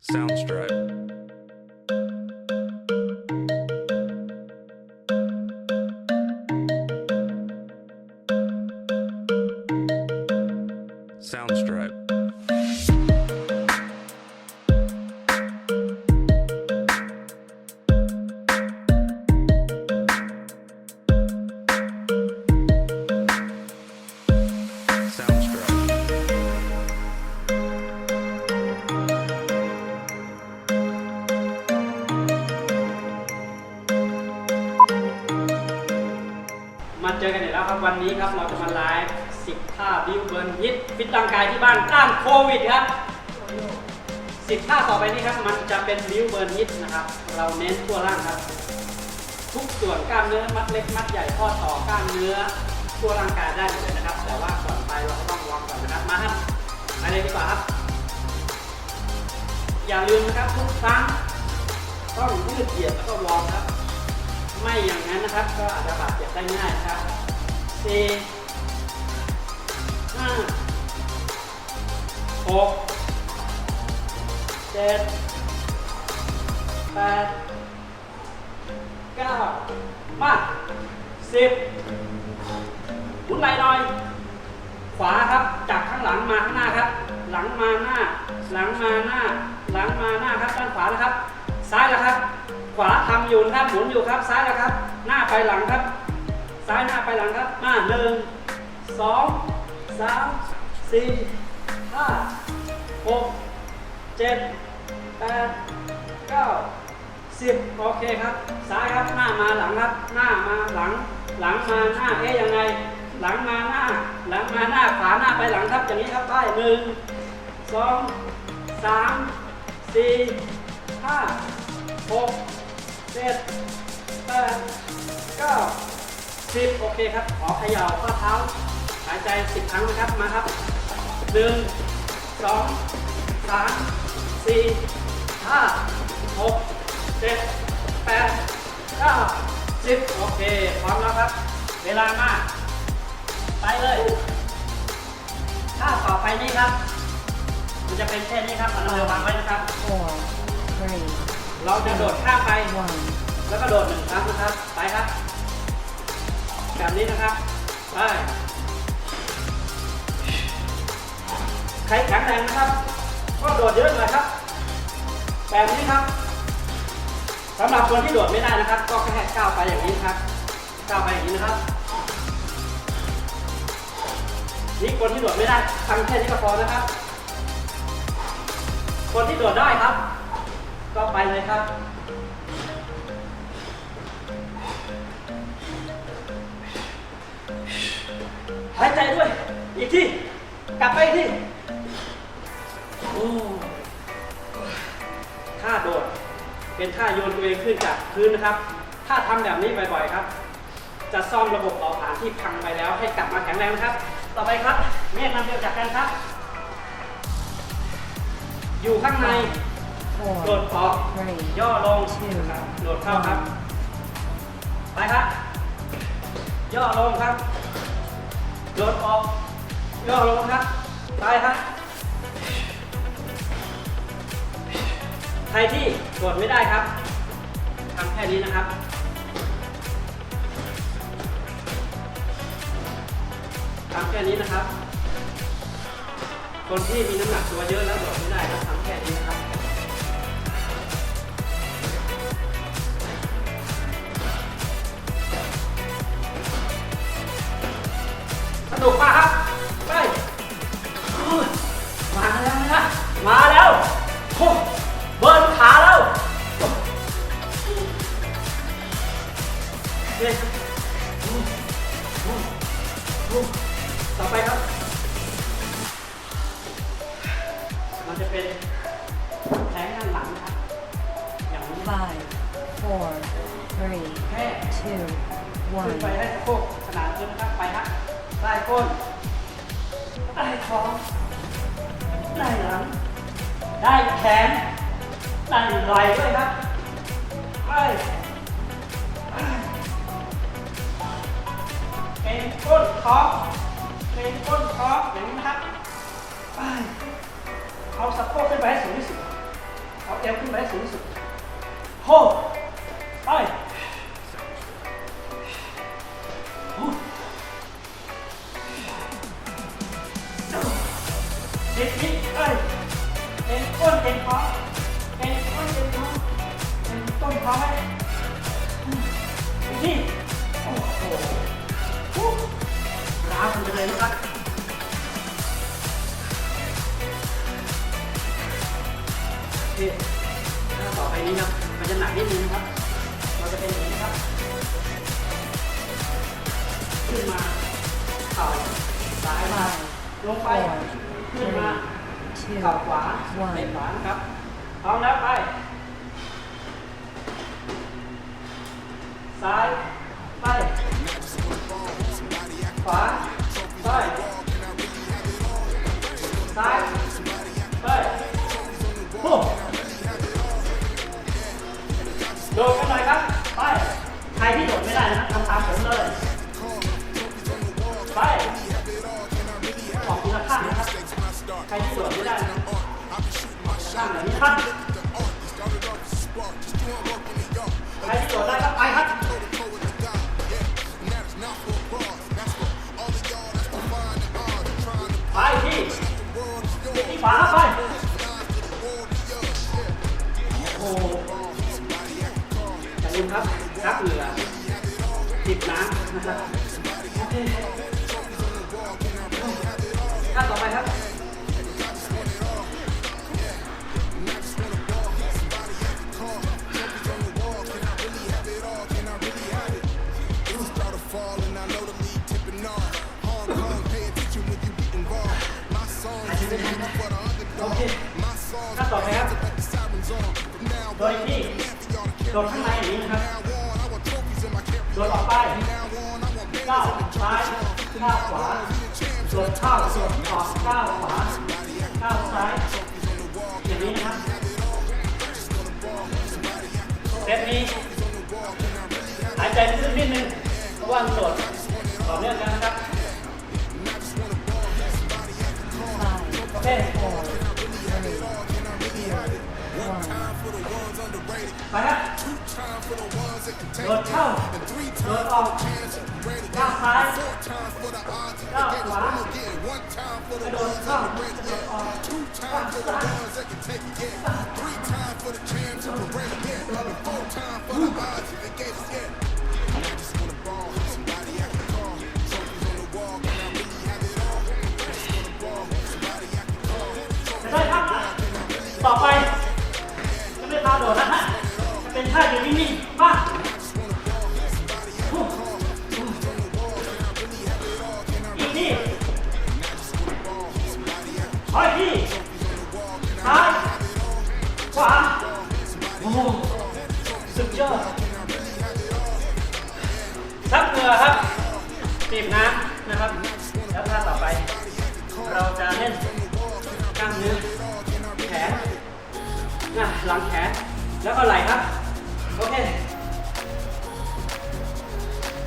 Soundstripe. เจอกันอีกแล้วครับวันนี้ครับเราจะมาไลฟ์10ท่าบิวเบิร์นฮิตฟิตร่างกายที่บ้านต้านโควิดครับ10ท่าต่อไปนี้ครับมันจะเป็นบิวเบิร์นฮิตนะครับ เราเน้นทั่วร่างครับ ทุกส่วนกล้ามเนื้อมัดเล็กมัดใหญ่ข้อต่อกล้ามเนื้อทั่วร่างกายได้หมดเลยนะครับ แต่ว่าก่อนไปเราก็ต้องวอร์มก่อนนะครับมาครับไปเลยดีกว่าครับ อย่าลืมนะครับทุกครั้งต้องยืดเหยียดแล้วก็วอร์มครับ ไม่อย่างนั้นนะครับ ก็อาจจะบาดเจ็บได้ง่ายนะครับสี่ห้าหกเจ็ดแปดเก้ามาสิบหมุนไหลหน่อย ขวาครับจากข้างหลังมาข้างหน้าครับ หลังมาหน้า หลังมาหน้า หลังมาหน้าครับด้านขวานะครับ ซ้ายแล้วครับ ขวาทำอยู่นะครับหมุนอยู่ครับซ้ายแล้วครับ หน้าไปหลังครับ ซ้ายหน้าไปหลังครับ มาหนึ่งสองสามสี่ห้าหกเจ็ดแปดเก้าสิบโอเคครับ ซ้ายครับหน้ามาหลังครับ หน้ามาหลัง หลังมาหน้าเอ๊ยยังไง หลังมาหน้า หลังมาหน้าขวาหน้าไปหลังครับอย่างนี้ครับไปหนึ่งสองสามสี่ ห้าหกเจ็ดแปดเก้าสิบโอเคครับ ขอเขย่าข้อเท้า หายใจสิบครั้งนะครับ มาครับหนึ่งสองสามสี่ห้าหกเจ็ดแปดเก้าสิบโอเค พร้อมแล้วครับ เวลามา ไปเลยถ้าต่อไปนี้ครับ มันจะเป็นแค่นี้ครับเราวางไว้นะครับ three, เราจะโดดข้ามไป one. แล้วก็โดดหนึ่งครั้งนะครับ ไปครับ แบบนี้นะครับ ไป ใครแข็งแรงนะครับ ก็โดดเยอะหน่อยครับ แบบนี้ครับสำหรับคนที่โดดไม่ได้นะครับ ก็แค่ก้าวไปอย่างนี้ครับ ก้าวไปอย่างนี้นะครับ นี่คนที่โดดไม่ได้ทำแค่นี้ก็พอนะครับ คนที่โดดได้ครับ ก็ไปเลยครับ หายใจด้วย อีกที กลับไปอีกทีโอ้ท่าโดด เป็นท่าโยนตัวเองขึ้นจากพื้นนะครับ ถ้าทำแบบนี้บ่อยๆครับ จะซ่อมระบบเผาผาญที่พังไปแล้วให้กลับมาแข็งแรงนะครับ ต่อไปครับ เมฆนำเดียวจากกันครับ อยู่ข้างใน โดดออกย่อลงครับโดดเข้าครับ ไปครับ ย่อลงครับ โดดออก ย่อลงครับ ไปครับใครที่โดดไม่ได้ครับทำแค่นี้นะครับทำแค่นี้นะครับ คนที่มีน้ำหนักตัวเยอะแล้วโดดไม่ได้ก็ทำแค่นี้ นะครับสนุกมากครับ ไป มาแล้วนะ มาแล้วโอ้เบิร์นขาแล้วโอเคครับอุ้ยต่อไปครับ มันจะเป็นแทงด้านหลังนะครับอย่างนี้ five, four, three, two, ขึ้น one. ไปได้สะโพกขนาดขึ้นนะครับไปครั บได้ก้นได้ท้องได้หลังได้แขนได้ไหล่ด้วยครับไปเป็นก้นท้องเป็นก้นท้องอย่างนี้นะครับไปเอาสะโพกขึ้นไปให้สูงที่สุดเอวขึ้นไปให้สูงที่สุดโฮไป ล้าคุณไปเลยนะครับถ้าต่อไปนี้ครับมันจะหนักนิดนึงนะครับ เราจะเป็นอย่างนี้ครับ ขึ้นมาเข่าซ้ายมาลงไปขึ้นมาเข่าขวาเตะขวานะครับพร้อมแล้วไป ซ้ายไปขวา ไปซ้ายไปโอ้โดดกันหน่อยครับ ไป ใครที่โดดไม่ได้นะทำตามผมเลย ไปออกทีละข้างนะครับ ใครที่โดดไม่ได้ข้างแบบนี้นะครับ ขวาไป โอ้โหอย่าลืมครับนักเหลือจิบน้ำนะครับ ดเข้าโดดออกก้าวขวาก้าวซ้ายอย่างนี้นะครับเซตนี้หายใจลึกๆนิดนึงเพราะว่ามันโดดต่อเนื่องกันนะครับ five, โอเค four, three, two, one. ไปครับโดดเข้าโดดออก ก้าวซ้ายก้าวขวาโดดเข้าโดดออกก้าวซ้ายได้ครับต่อไปจะไม่พาโดดนะฮะจะเป็นท่าอยู่นิ่งๆ ถอยที่ซ้ายขวาโอ้โหสุดยอดซับเหงื่อครับจีบน้ำนะครับ แล้วท่าต่อไป เราจะเล่นกล้ามเนื้อแขนน้าหลังแขน แล้วก็ไหล่ครับ โอเค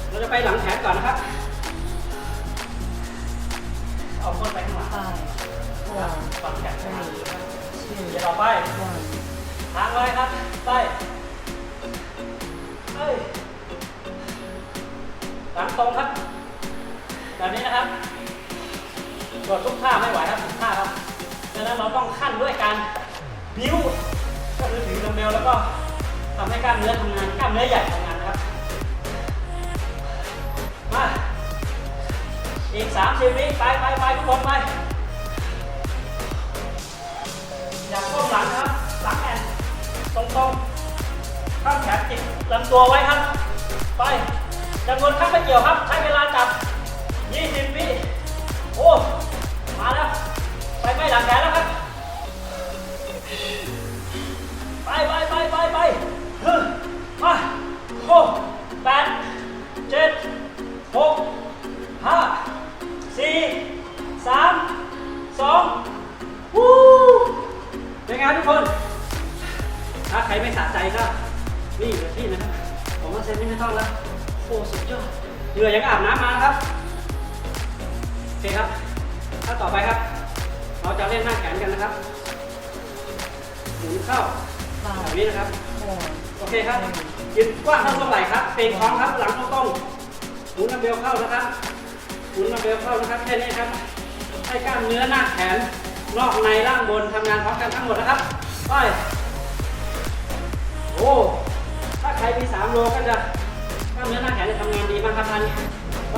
เราจะไปหลังแขนก่อนนะครับ เอาก้นไปข้างหลัง ฝั่งแขนข้างหลัง three, เดี๋ยว two, ต่อไปทางไว้ครับ ไปเฮ้ยหลังตรงครับ แบบนี้นะครับกดทุกท่าไม่ไหวครับทุกท่าครับดังนั้นเราต้องขั้นด้วยการนิ้วก็คือถือดัมเบลแล้วก็ทำให้กล้ามเนื้อทำงานกล้ามเนื้อใหญ่ทำงานนะครับ มา อีกสามสิบวิไปไปไปทุกคนไป ลำตัวไว้ครับ ไปจำนวนข้ามไม่เกี่ยวครับ ใช้เวลาจับ 20วิโอ้ มาแล้ว ไปไปหลังแขนแล้วครับ ไปไปไปไปไปฮ้ยมาหกแปดเจ็ดหกห้าสี่สามสองวู้เป็นไงทุกคน ถ้าใครไม่สะใจก็ นี่อยู่ที่นะครับผมว่าเซนนี่ไม่ต้องแล้วโอ้สุดยอดเหงื่อยังอาบน้ำมาครับโอเคครับถ้าต่อไปครับ เราจะเล่นหน้าแขนกันนะครับหมุนเข้าแบบนี้นะครับโอเคครับยืนกว้างเท่าตรงไหล่ครับเตงท้องครับหลังตรงๆหมุนดัมเบลเข้านะครับหมุนดัมเบลเข้านะครับแค่นี้ครับให้กล้ามเนื้อหน้าแขนนอกในล่างบนทำงานพร้อมกันทั้งหมดนะครับไปโอ้ รมี3โลก็จะกล้ามเนื้อหน้าแขนจะทำงานดีมากครับท่านไป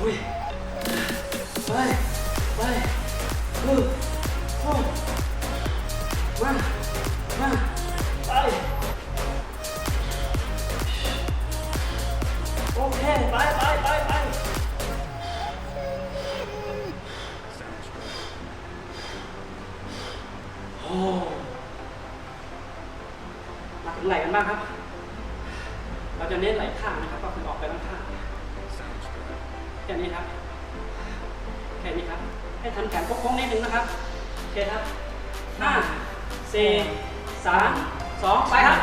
อุ้ยไปไปอือ โอ้มาถึงไหล่กันบ้างครับ เราจะเน้นไหล่ข้างนะครับ ก็คือออกไปข้างข้างแค่นี้ครับ แค่นี้ครับ ให้ทำแขนโค้งนิดนึงนะครับ โอเคครับห้าสี่สามสองไปครับ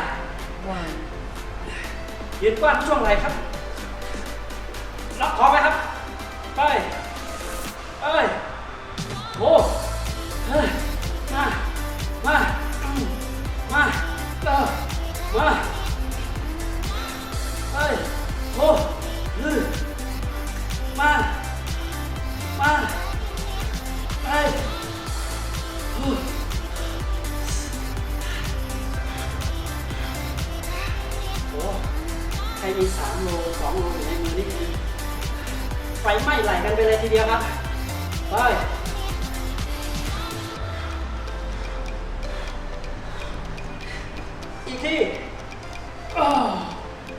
ยืนกว้างช่วงไหลครับ ล็อกคอไปครับ ไป เอ้ยโอ้ มาเอ้ยโอ้ยืนมา มาไปอู้โอ้ใครมีสามโลสองโลอยู่ในมือนี่คือไฟไหม้ไหลกันไปเลยทีเดียวครับ ไปอีกที โอ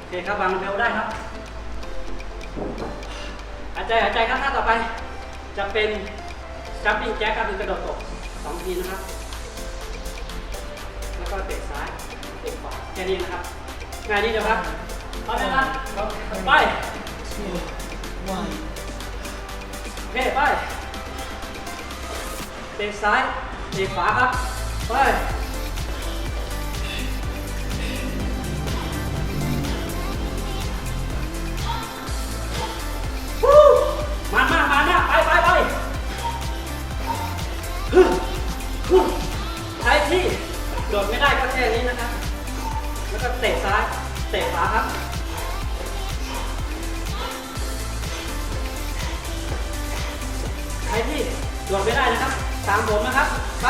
เคครับวางเบลได้ครับหายใจหายใจครับท่าต่อไป จะเป็นจัมปิ้งแจ็คก็คือกระโดดตกสองทีนะครับ แล้วก็เตะซ้ายเตะขวาแค่นี้นะครับงานนี้เดี๋ยวครับพร้อมไหมครับไป โอเคไปเตะซ้ายเตะขวาครับไป มามามาหน้าไปไปไปใช้ที่โดดไม่ได้ก็แค่นี้นะครับ แล้วก็เตะซ้าย เตะขวาครับใช้ที่โดดไม่ได้นะครับ ตามผมนะครับ ไป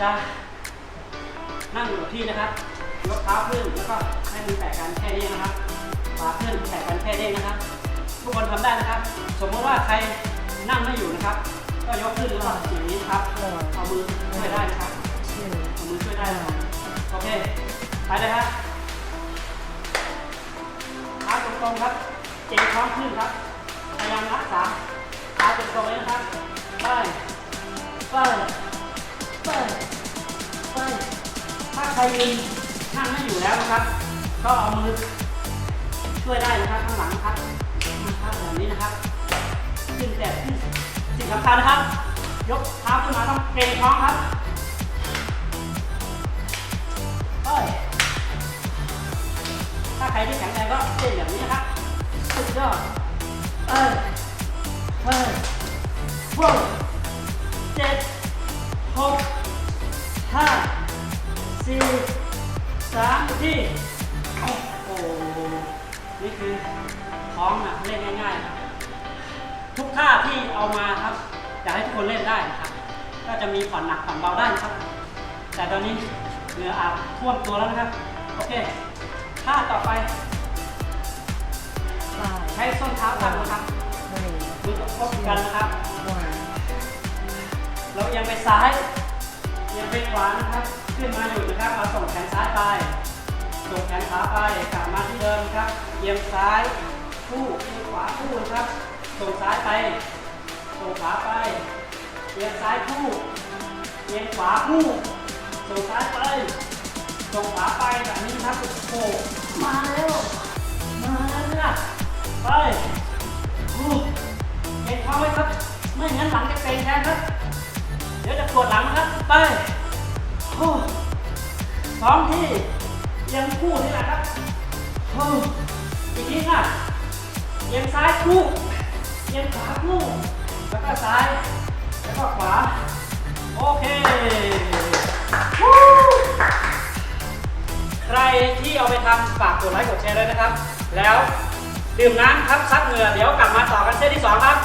จะนั่งอยู่ที่นะครับยกเท้าขึ้นแล้วก็ให้มือแตะกันแค่นี้นะครับขาขึ้นแตะกันแค่นี้นะครับ ทุกคนทำได้นะครับ สมมติว่าใครนั่งไม่อยู่นะครับ ก็ยกขึ้นแล้วก็อย่างนี้ครับเอามือช่วยได้นะครับเอามือช่วยได้นะครับโอเคไปเลยครับเท้าตรงๆครับเจงท้องขึ้นครับพยายามรักษาเท้าตรงๆเลยนะครับไปไปไป ครยืนนั่งไม่อยู่แล้วนะครับ ก็เอามือช่วยได้นะครับข้างหลังนะครับนะครับแบบนี้นะครับ ขึ้นแต่ขึ้นสิ่งสำคัญนะครับ ยกเท้าขึ้นมาต้องเกรงท้องครับเอ้ยถ้าใครที่แข็งแรงก็เต้นแบบนี้นะครับสุดยอดเอ้ยเอ้ยว้าวเจ็ดหกห้า สี่สามที่โอ้โหนี่คือท้องนะเล่นง่ายๆนะทุกท่าที่เอามาครับอยากให้ทุกคนเล่นได้ครับ ก็จะมีผ่อนหนักผ่อนเบาได้ครับ แต่ตอนนี้เหงื่ออาบท่วมตัวแล้วนะครับ โอเคท่าต่อไป ใช้ส้นเท้าตั้งนะครับมือตบพบกันนะครับเรายังไปซ้ายยังไปขวานะครับ ขึ้นมาอยู่ ส่งแขนขาไปกลับมาที่เดิมครับเอียงซ้ายคู่เอียงขวาคู่ครับ ส่งซ้ายไป ส่งขวายคู่เอียงขวาคู่ ส่งซ้ายไป ส่งขวาไปแบบนี้ครับโอ้มาแล้ว มาแล้วนะไปคู่เห็นเขาไหมครับ ไม่งั้นหลังจะเป็นแทนครับ เดี๋ยวจะปวดหลังครับ ไปโอ้สองที่ เอียังคู่นี่แหละครับอีกทีค่ะเอียงซ้ายคู่เอียงขวาคู่แล้วก็ซ้าย แล้วก็ขวา โอเคใครที่เอาไปทำฝากกดไลค์กดแชร์ด้วยนะครับ แล้วดื่มน้ำครับซับเหงื่อเดี๋ยวกลับมาต่อกันเซตที่สองครับ